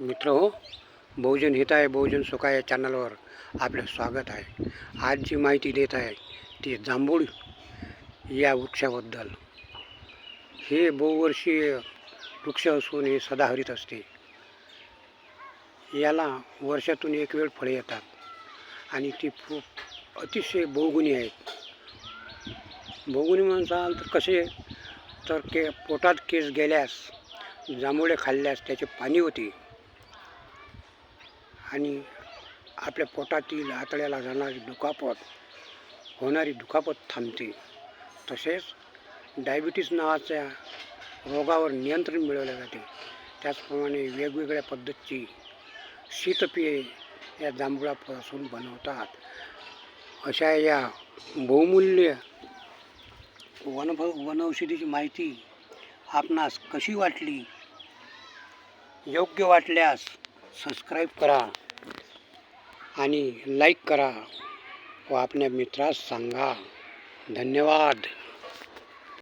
मित्र हो बहुजन हित आहे बहुजन सुखा या चॅनलवर आपलं स्वागत आहे. आज जी माहिती देत आहे ती जांभूळ या वृक्षाबद्दल. हे बहुवर्षीय वृक्ष असून हे सदाहरित असते. याला वर्षातून एक वेळ फळे येतात आणि ती खूप अतिशय बहुगुणी आहेत. बहुगुणी म्हणसाल तर कसे? तर के पोटात केस गेल्यास जांभुळे खाल्ल्यास त्याचे पाणी होते. आणि आपल्या पोटातील आतड्याला जाणारी दुखापत होणारी दुखापत थांबते. तसेच डायबिटीस नावाच्या रोगावर नियंत्रण मिळवले जाते. त्याचप्रमाणे वेगवेगळ्या पद्धतीची शीतपेये या जांभुळापासून बनवतात. अशा या बहुमूल्य वन वनौषधीची माहिती आपणास कशी वाटली? योग्य वाटल्यास सबस्क्राईब करा आणि लाईक करा व आपल्या मित्रास सांगा. धन्यवाद.